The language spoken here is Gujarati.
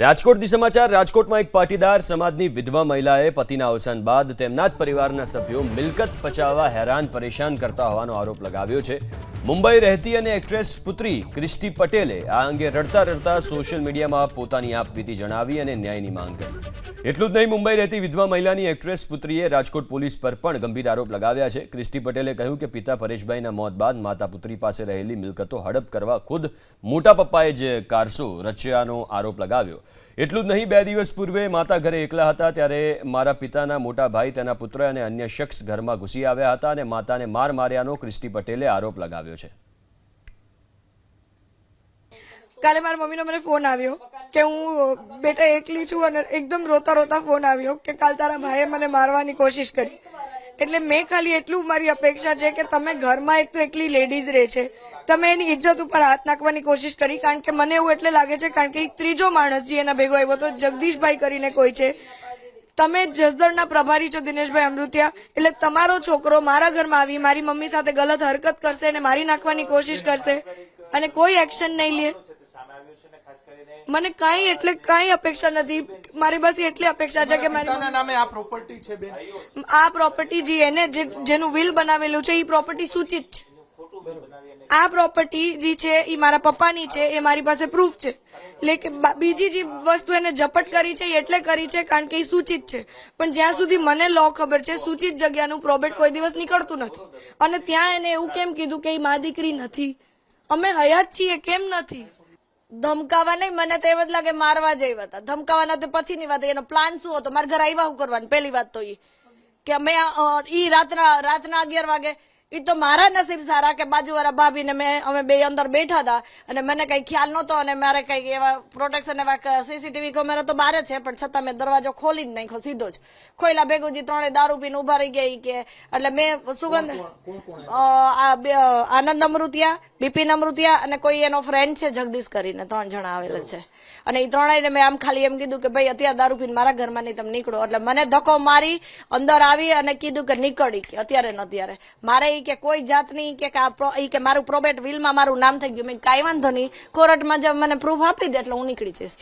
રાજકોટથી સમાચાર. રાજકોટમાં એક પાટીદાર સમાજની વિધવા મહિલાએ પતિના અવસાન બાદ તેમના જ પરિવારના સભ્યો મિલકત પચાવવા હેરાન પરેશાન કરતા હોવાનો આરોપ લગાવ્યો છે. મુંબઈ રહેતી અને એક્ટ્રેસ પુત્રી ક્રિસ્ટી પટેલે આ અંગે રડતા રડતા સોશિયલ મીડિયામાં પોતાની આપવીતી જણાવી અને ન્યાયની માંગ કરી. એટલું જ નહીં, મુંબઈ રહેતી વિધવા મહિલાની એક્ટ્રેસ પુત્રીએ રાજકોટ પોલીસ પર પણ ગંભીર આરોપ લગાવ્યા છે. ક્રિસ્ટી પટેલે કહ્યું કે પિતા પરેશભાઈના મોત બાદ માતા પુત્રી પાસે રહેલી મિલકતો હડપ કરવા ખુદ મોટા પપ્પાએ જ કારસો રચ્યાનો આરોપ લગાવ્યો. એટલું જ નહીં, બે દિવસ પૂર્વે માતા ઘરે એકલા હતા ત્યારે મારા પિતાના મોટા ભાઈ, તેના પુત્ર અને અન્ય શખ્સ ઘરમાં ઘૂસી આવ્યા હતા અને માતાને માર માર્યાનો ક્રિસ્ટી પટેલે આરોપ લગાવ્યો છે. કાલે મારા મમ્મીનો મને ફોન આવ્યો. કે હું, બેટા, એકલી છું અને એકદમ રોતા રોતા ફોન આવ્યો કે કાલ તારા ભાઈએ મને મારવાની કોશિશ કરી. એટલે મેં ખાલી એટલું મારી અપેક્ષા છે કે તમે ઘરમાં એક તો એકલી લેડીઝ રહે છે. તમે એની ઇજ્જત ઉપર હાથ નાખવાની કોશિશ કરી, કારણ કે મને એવું એટલે લાગે છે કારણ કે એક ત્રીજો માણસ જે એના ભેગો આવ્યો તો જગદીશભાઈ કરીને કોઈ છે. તમે જસદણના પ્રભારી છો દિનેશભાઈ અમૃતિયા, એટલે તમારો છોકરો મારા ઘરમાં આવી, મારી મમ્મી સાથે ગલત હરકત કરશે અને મારી નાખવાની કોશિશ કરશે અને કોઈ એક્શન નહીં લે. મને કાંઈ એટલે કાંઈ અપેક્ષા નથી. મારી બસ એટલી અપેક્ષા છે કે મારી નામે આ પ્રોપર્ટી છે બેન. આ પ્રોપર્ટી જે એને જે જેનું વિલ બનાવેલું છે એ પ્રોપર્ટી સૂચિત છે. આ પ્રોપર્ટી જે છે એ મારા પપ્પાની છે એ મારી પાસે પ્રૂફ છે. લેકિન બા- બીજી જે વસ્તુ એને ઝપટ કરી છે એટલે કરી છે કારણ કે એ સૂચિત છે. પણ જ્યાં સુધી મને લો ખબર છે સૂચિત જગ્યાનું પ્રોબેટ કોઈ દિવસ નીકળતું નથી. અને ત્યાં એને એવું કેમ કીધું કે એ મા દીકરી નથી? અમે હયાત છીએ કેમ નથી? ધમકાવા નહીં, મને તો એમ જ લાગે મારવા જ હતા. ધમકાવાના તો પછીની વાત, એનો પ્લાન શું હતો? મારા ઘરે આવ્યા હું કરવાનું, પહેલી વાત તો ઈ. કે અમે ઈ રાતના રાતના અગિયાર વાગે ઈ તો મારા નસીબ સારા કે બાજુવાળા ભાભીને મેં અમે બે અંદર બેઠા હતા અને મને કઈ ખ્યાલ નહોતો અને મારે કઈ એવા પ્રોટેક્શન એવા સીસીટીવી કેમેરા તો બારે છે પણ છતાં મેં દરવાજો ખોલી જ નાખ્યો સીધો જ. ખોઈલા ભેગું જી ત્રણે દારૂ પીને ઊભા રહી ગયા કે એટલે મેં સુગંધ આ આનંદ અમૃતિયા બિપિન અમૃતિયા અને કોઈ એનો ફ્રેન્ડ છે જગદીશ કરીને ત્રણ જણા આવેલા છે. અને એ ત્રણેયને મેં આમ ખાલી એમ કીધું કે ભાઈ અત્યારે દારૂ પીને મારા ઘરમાં નહીં તમે નીકળો. એટલે મને ધક્કો મારી અંદર આવી અને કીધું કે નીકળી કે અત્યારે ન અત્યારે મારે ઈ કે કોઈ જાતની કે કે મારું પ્રોબેટ વિલમાં મારું નામ થઈ ગયું. મેં કાંઈ વાંધો નહીં. કોર્ટમાં જ મને પ્રૂફ આપી દે એટલે હું નીકળી જઈશ.